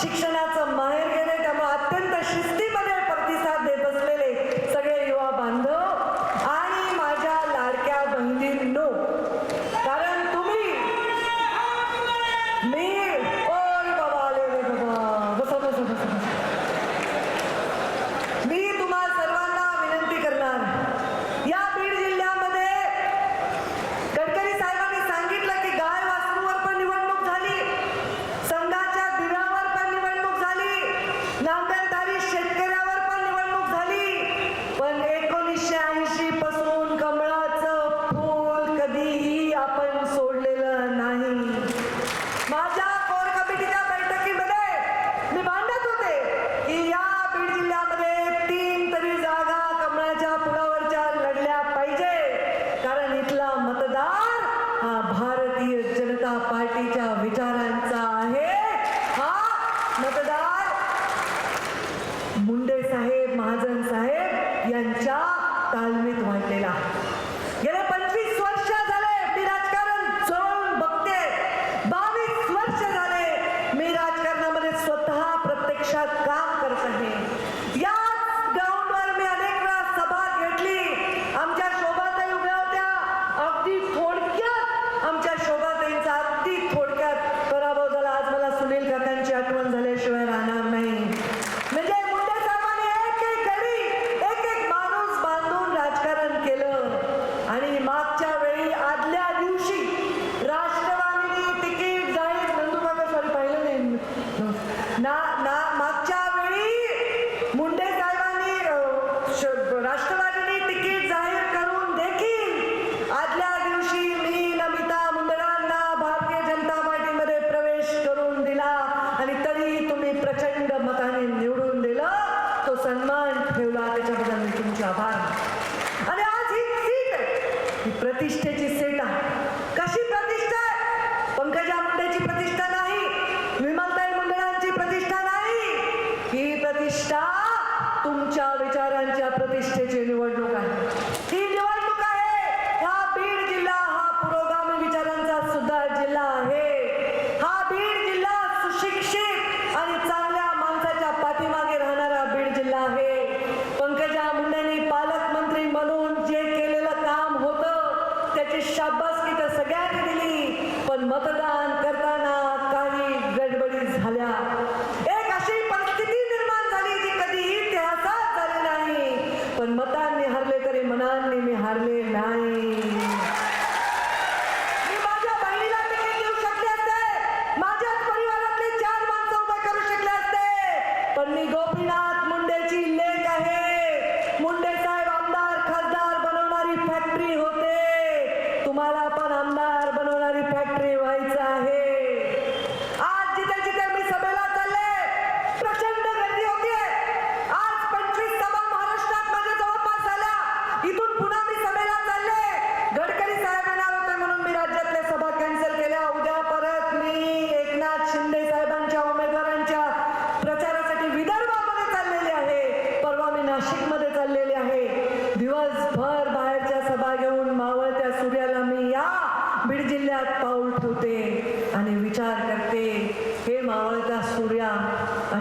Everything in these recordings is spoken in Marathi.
식사 जातीच्या विचारा प्रतिष्ठा तुमच्या विचारांच्या प्रतिष्ठेची निवडणूक आहे. ही निवड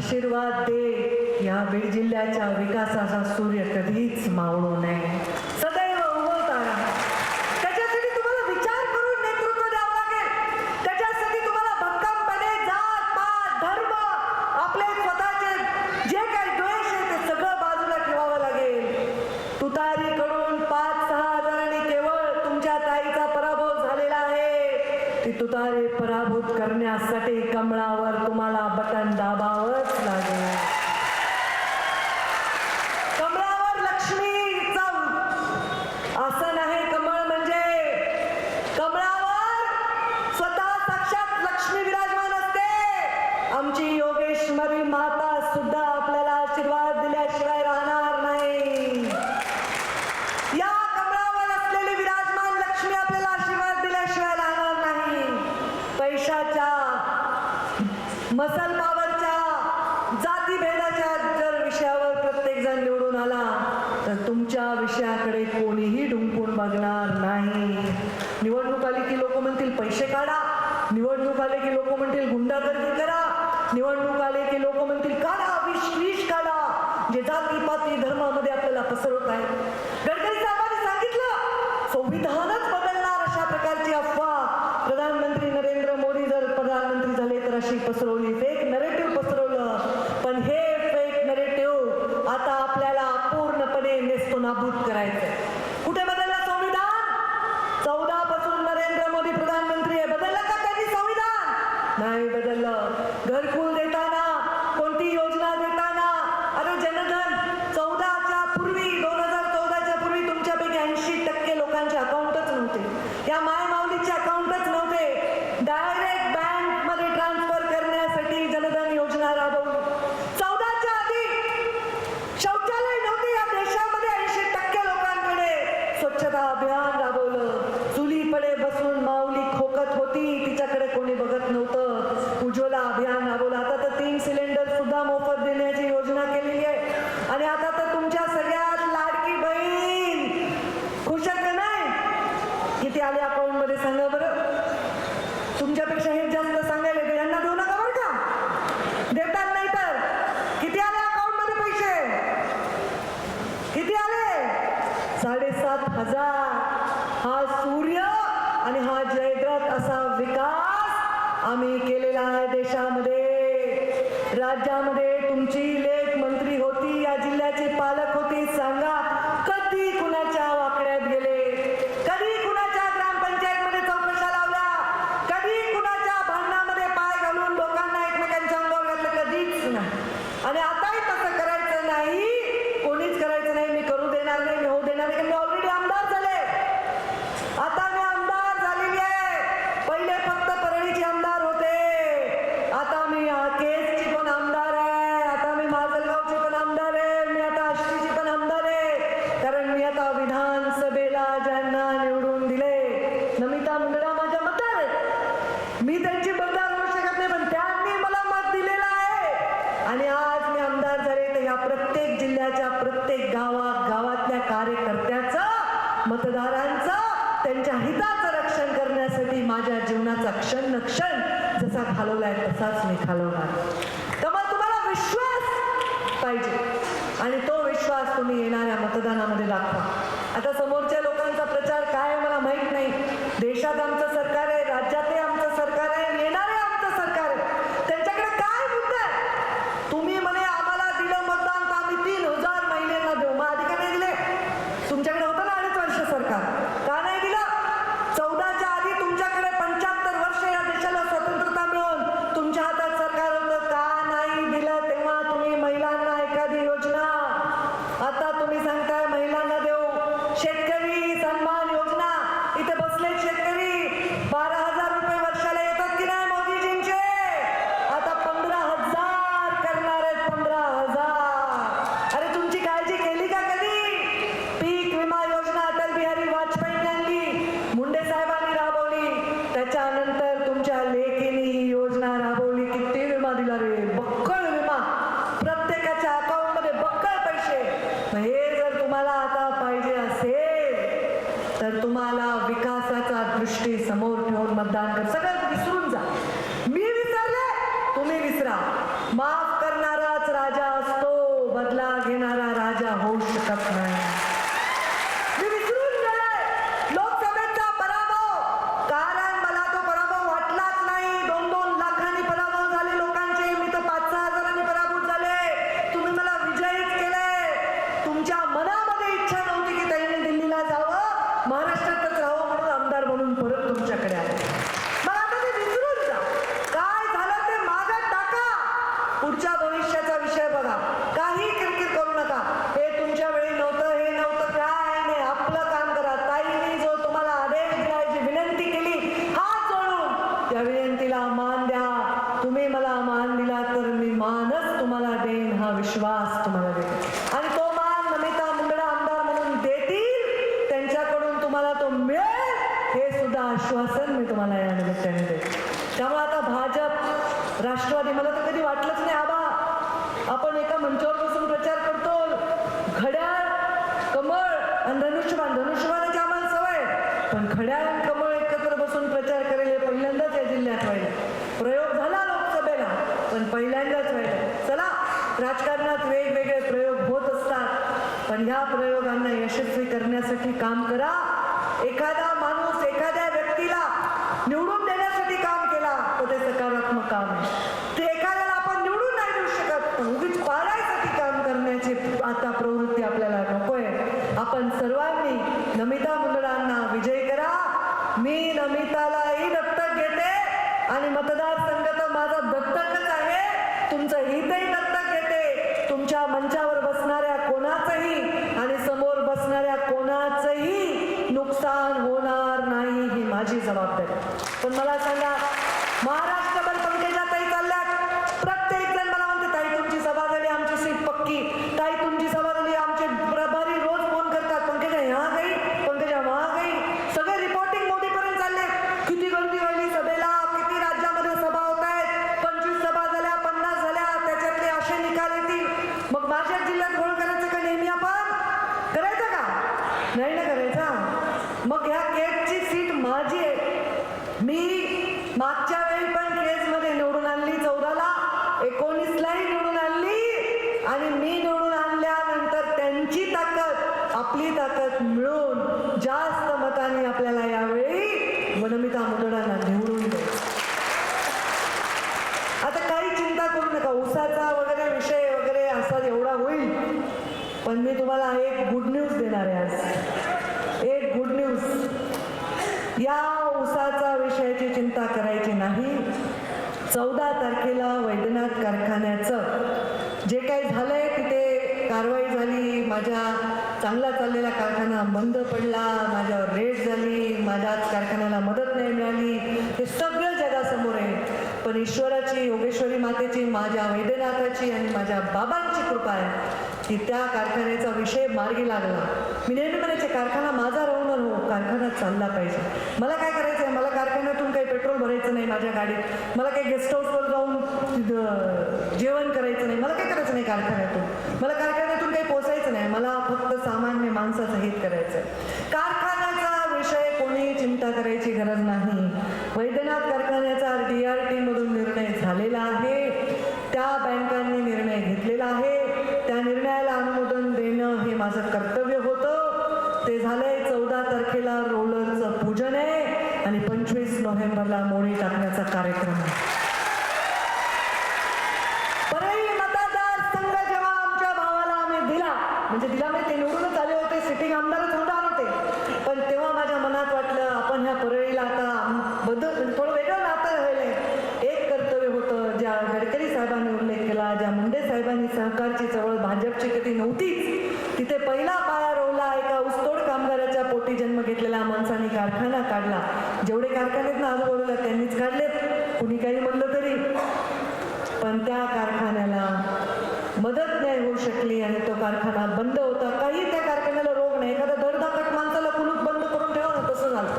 आशीर्वाद दे. या बीड जिल्ह्याच्या विकासाचा सूर्य कधीच मावळू नये. की तुतारे पराभूत करण्यासाठी कमळावर तुम्हाला बटन दाबावंच लागेल. मसल पावरच्या जातीभेदाच्या जर विषयावर प्रत्येकजण निवडून आला तर तुमच्या विषयाकडे कोणीही डुंकून बघणार नाही. निवडणूक आली की लोक म्हणतील पैसे काढा. निवडणूक आले की लोक म्हणतील गुंडागर्दी करा. निवडणूक आले की लोक म्हणतील काढा विष विष काढा. जे जाती पाती धर्मामध्ये आपल्याला पसरवत आहे ऐंशी टक्के लोकांच्या अकाउंटच नव्हते. या आहे तसाच मी घालवणार तर मग तुम्हाला विश्वास पाहिजे. आणि तो विश्वास तुम्ही येणाऱ्या मतदानामध्ये दाखवा. आता समोरच्या लोकांचा प्रचार काय मला माहीत नाही. देशात आमचं राष्ट्रवादी. मला तर कधी वाटलंच नाही आबा. आपण एका मंचावर बसून प्रचार करतो. घड्याळ कमळ आणि धनुष्यबाण. धनुष्यबाणाची आम्हाला सवय. पण घड्याळ आणि कमळ एकत्र बसून प्रचार करेल पहिल्यांदाच या जिल्ह्यात व्हायला. प्रयोग झाला लोकसभेला पण पहिल्यांदाच व्हायला. चला राजकारणात वेगवेगळे प्रयोग होत असतात. पण ह्या प्रयोगांना यशस्वी करण्यासाठी काम करा. एखादा माणूस एखाद्या व्यक्तीला काम ते एखाद्याला आपण निवडून नाही देऊ शकत. उगीच पाडायसाठी काम करण्याची आता प्रवृत्ती आपल्याला नकोय. आपण सर्वांनी नमिता मुंदडांना विजय करा. मी नमितालाही दत्तक घेते आणि मतदार तर माझा दत्तकच आहे तुमचं हितही दत्तक घेते तुमच्या मंचावर बसणाऱ्या कोणाचंही आणि समोर बसणाऱ्या कोणाचंही नुकसान होणार नाही ही माझी जबाबदारी पण मला सांगा महाराष्ट्रभर पंकजाताई चालल्यात प्रत्येक जण मला म्हणते ताई तुमची सभा झाली आमची सीट पक्की ताई तुमची सभा झाली आमचे प्रभारी रोज फोन करतात पंकजा ह्या काही पंकजा वहा काही सगळे रिपोर्टिंग मोदीपर्यंत चालले किती गर्दी व्हायली सभेला किती राज्यामध्ये सभा होत आहेत पंचवीस सभा झाल्या पन्नास झाल्या त्याच्यातले असे निकाल येतील मग माझ्या जिल्ह्यात गोळ करायचं का नेहमी आपण करायचं का नाही ना करायचा मग ह्या केकची सीट माझी आहे मी मागच्या वेळी पण केसमध्ये निवडून आणली चौदाला एकोणीसलाही निवडून आणली आणि मी निवडून आणल्यानंतर त्यांची ताकद आपली ताकद मिळून जास्त मतांनी आपल्याला यावेळी वनमिता मुदडांना निवडून द्यायचं आता काही चिंता करू नका उसाचा वगैरे विषय वगैरे असा एवढा होईल पण मी तुम्हाला एक गुड न्यूज देणार आहे आज एक गुड न्यूज या उसाचा विषयाची चिंता करायची नाही चौदा तारखेला वैद्यनाथ कारखान्याचं जे काही झालंय तिथे कारवाई झाली माझ्या चांगला चाललेला कारखाना बंद पडला माझ्यावर रेट झाली माझ्याच कारखान्याला मदत नाही मिळाली हे सगळं जगासमोर आहे. पण ईश्वराची योगेश्वरी मातेची माझ्या वैद्यनाथाची आणि माझ्या बाबांची कृपा आहे की त्या कारखान्याचा विषय मार्गी लागला. मी नेहमी म्हणायचे कारखाना माझा राहून हो कारखाना चालला पाहिजे. मला काय करायचं आहे मला कारखान्यातून काही पेट्रोल भरायचं माझ्या गाडीत. मला काही गेस्ट हाऊसवर जाऊन जेवण करायचं नाही. मला काय करायचं नाही कारखान्यातून? मला कारखान्यातून काही पोचायचं नाही. मला फक्त सामान्य माणसाचं हित करायचं आहे कारखान्याचा विषय कोणी चिंता करायची गरज नाही. वैद्यनाथ कारखान्याचा डी आर टी मधून निर्णय झालेला आहे. त्या बँकांनी निर्णय घेतलेला आहे. त्या निर्णयाला अनुमोदन देणं हे माझं कर्तव्य होतं. ते झालंय चौदा तारखेला आणि पंचवीस नोव्हेंबरला मोडी टाकण्याचा कार्यक्रम. आहे परळी जेव्हा आमच्या भावाला आम्ही दिला म्हणजे दिला म्हणजे ते निवडूनच आले होते सिटिंग आमदारच होते माणसाने कारखाना काढला. जेवढे कारखान्यात आजूबाजूला त्यांनीच काढलेत. कुणी काही म्हणलं तरी. पण त्या कारखान्याला मदत नाही होऊ शकली आणि तो कारखाना बंद होता. काही त्या कारखान्याला रोग नाही. एखादा दडधाकट माणसाला कुलूप बंद करून ठेवा ना तसं झालं.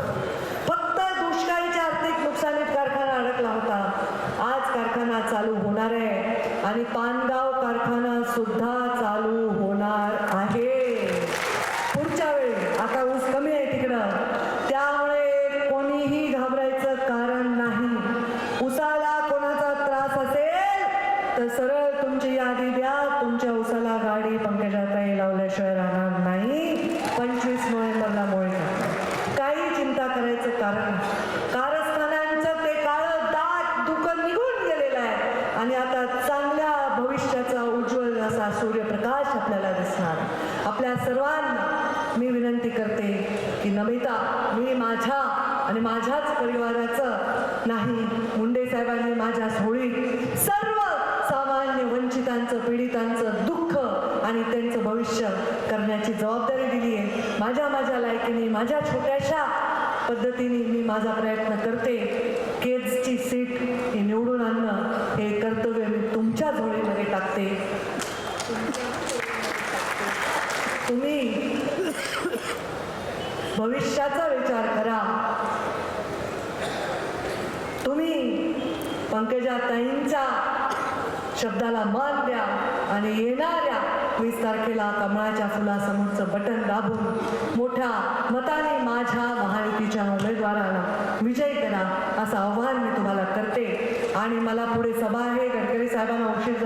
फक्त दुष्काळीच्या आर्थिक नुकसानीत कारखाना अडकला होता. आज कारखाना चालू होणार आहे. आणि पानगाव कारखाना सुद्धा चालू होणार आहे. पुढच्या वेळी आता ऊस कमी आहे तिकडं त्यामुळे कोणीही घाबरायचं कारण नाही उसाला कोणाचा त्रास असेल तर सरळ तुमची यादी द्या तुमच्या उसाला गाडी पंकजाताई लावल्याशिवाय राहणार नाही पंचवीस नोव्हेंबरला मोळे टाका. काही चिंता करायचं कारण नाही. कारस्थानांचं ते काळं दाट दुःख निघून गेलेलं आहे आणि आता चांगल्या भविष्याचा उज्ज्वल असा सूर्यप्रकाश आपल्याला दिसणार आहे. आपल्या सर्वांना मी विनंती करते की नमिता मी माझ्या आणि माझ्याच परिवाराचं नाही मुंडे साहेबांनी माझ्या होळीत सर्व सामान्य वंचितांचं पीडितांचं दुःख आणि त्यांचं भविष्य करण्याची जबाबदारी दिली आहे. माझ्या माझ्या लायकीने माझ्या छोट्याशा पद्धतीने मी माझा प्रयत्न करते. केजची सीट हे निवडून आणणं हे कर्तव्य मी तुमच्या झोळीमध्ये टाकते. तुम्ही भविष्याचा विचार करा. तुम्ही पंकजाताईंच्या शब्दाला मान द्या आणि येणाऱ्या वीस तारखेला कमळाच्या फुलासमोरचं बटन दाबून मोठ्या मताने माझ्या महायुतीच्या उमेदवाराला विजय करा असं आव्हान मी तुम्हाला करते. आणि मला पुढे सभा आहे. गडकरी साहेबांना उशीर